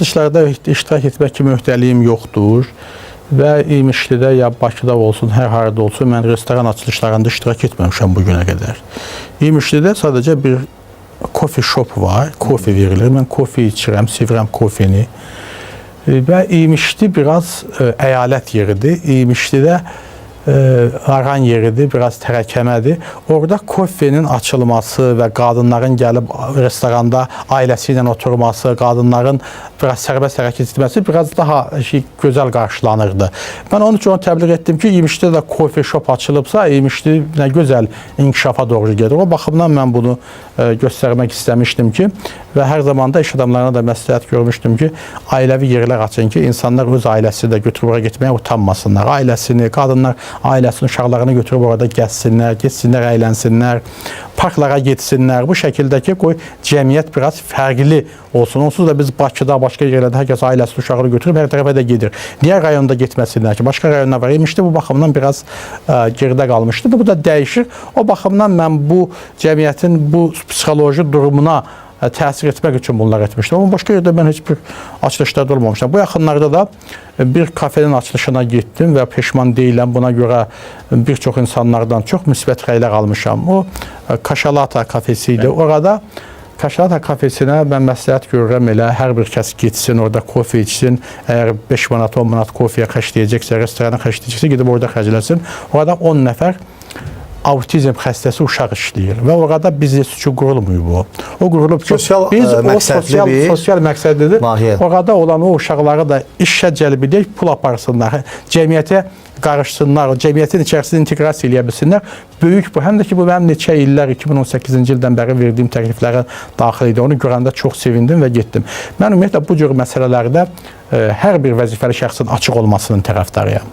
açılışlarda iştirak etmək kimi öhdəliyim yoxdur və İmişlidə ya Bakıda olsun, hər harada olsun mən restoran açılışlarında iştirak etməmişəm bu günə qədər. İmişlidə sadəcə bir kofe shop var, kofe verilir. Mən kofe içirəm, sevirəm kofeni. E, Və İmişli biraz e, əyalət yeridir. İmişlidə e, aran yeridir, biraz tərəkəmədir. Orada kofenin açılması və qadınların gəlib restoranda ailəsi ilə oturması, qadınların biraz sərbəst hərəkət etməsi biraz daha şey, gözəl qarşılanırdı. Mən onun üçün onu təbliğ etdim ki, İmişlidə də kofe shop açılıbsa, İmişli nə gözəl inkişafa doğru gedir. O baxımdan mən bunu e, göstərmək istəmişdim ki, və hər zaman da iş adamlarına da məsləhət görmüşdüm ki, ailəvi yerlər açın ki, insanlar öz ailəsini də götürüb ora getməyə utanmasınlar. Ailəsini, qadınlar ailəsini, uşaqlarını götürüb orada gəzsinlər, getsinlər, əylənsinlər, parklara getsinlər. Bu şəkildə ki, qoy cəmiyyət biraz fərqli olsun. Onsuz da biz Bakıda, başqa yerlərdə hər kəs ailəsini, uşağını götürüb hər tərəfə də gedir. Niyə rayonda getməsinlər ki? Başqa rayonlar var. Bu baxımdan biraz ə, geridə qalmışdı. Bu da dəyişir. O baxımdan mən bu cəmiyyətin bu psixoloji durumuna təsir etmək üçün bunlar etmişdim. Amma başqa yerdə mən heç bir açılışlarda olmamışam. Bu yaxınlarda da e, bir kafenin açılışına getdim və peşman deyiləm. Buna görə bir çox insanlardan çox müsbət rəylər almışam. O e, Kaşalata kafesi idi. Orada Kaşalata kafesinə mən məsləhət görürəm elə hər bir kəs getsin, orada kofe içsin. Əgər 5 manat, 10 manat kofeyə xərcləyəcəksə, restorana xərcləyəcəksə, gedib orada xərcləsin. Orada 10 nəfər autizm xəstəsi uşaq işləyir və orada biznes üçün qurulmuyub o. O qurulub ki, Sosial, biz ə, o məqsədli sosial, sosial məqsədlidir. layihə. Orada olan o uşaqları da işə cəlb edək, pul aparsınlar, cəmiyyətə qarışsınlar, o cəmiyyətin içərisində inteqrasiya eləyə bilsinlər. Böyük bu. Həm də ki, bu mənim neçə illər 2018-ci ildən bəri verdiyim təkliflərə daxil idi. Onu görəndə çox sevindim və getdim. Mən ümumiyyətlə bu cür məsələlərdə e, hər bir vəzifəli şəxsin açıq olmasının tərəfdarıyam.